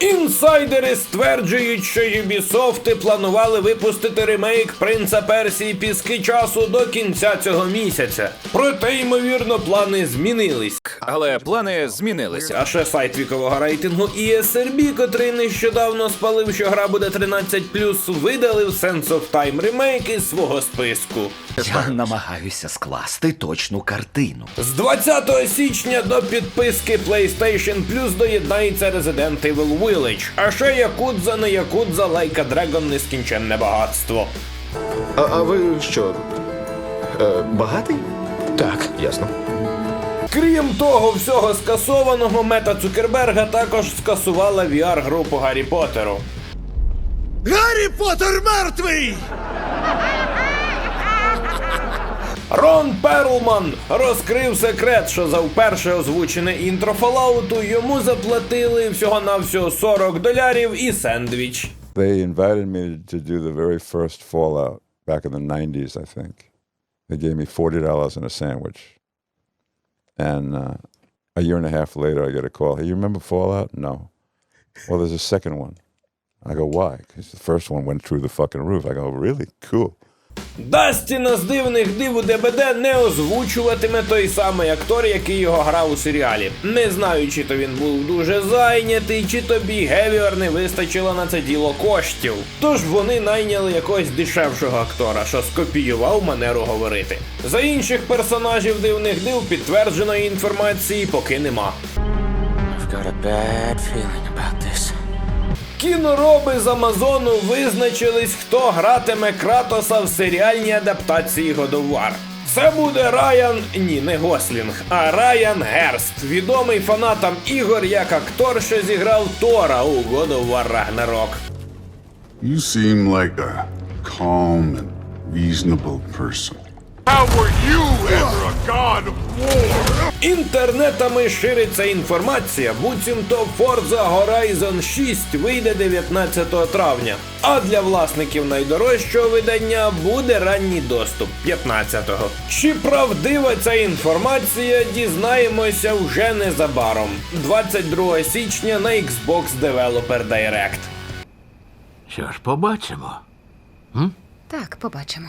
Інсайдери стверджують, що Юбісофти планували випустити ремейк Принца Персії Піски часу до кінця цього місяця. Проте, ймовірно, плани змінились. Але плани змінилися. А ще сайт вікового рейтингу ESRB, котрий нещодавно спалив, що гра буде 13+, видалив Sense of Time ремейк із свого списку. Я намагаюся скласти точну картину. З 20 січня до підписки PlayStation Plus доєднається Resident Evil Village, а ще Якудза не Якудза Лайка Dragon нескінченне багатство. А, а ви що? Е, багатий? Так. Ясно. Крім того всього скасованого, Мета Цукерберга також скасувала VR-групу Гаррі Поттеру. Гаррі Поттер мертвий! Рон Перлман розкрив секрет, що за вперше озвучене інтро Fallout йому заплатили всього-навсього 40 долярів і сендвіч. They invited me to do the very first Fallout back in the 90s, I think. They gave me $40 and a sandwich. And uh, a year and a half later, I get a call. Hey, you remember Fallout? No. Well, there's a second one. I go, why? Because the first one went through the fucking roof. I go, really? Cool. Дастіна з дивних див у ДБД не озвучуватиме той самий актор, який його грав у серіалі. Не знаю, чи то він був дуже зайнятий, чи то Бігевіор не вистачило на це діло коштів. Тож вони найняли якогось дешевшого актора, що скопіював манеру говорити. За інших персонажів дивних див підтвердженої інформації поки нема. I've got a bad feeling about this. Кінороби з Амазону визначились, хто гратиме Кратоса в серіальній адаптації God of War. Це буде Райан, ні, не Гослінг, а Райан Герст, відомий фанатам ігор як актор, що зіграв Тора у God of War Ragnarok. You seem like a calm and reasonable person. Інтернетами шириться інформація, буцімто Forza Horizon 6 вийде 19 травня. А для власників найдорожчого видання буде ранній доступ 15-го. Чи правдива ця інформація, дізнаємося вже незабаром, 22 січня на Xbox Developer Direct. Що ж, побачимо. Так, побачимо.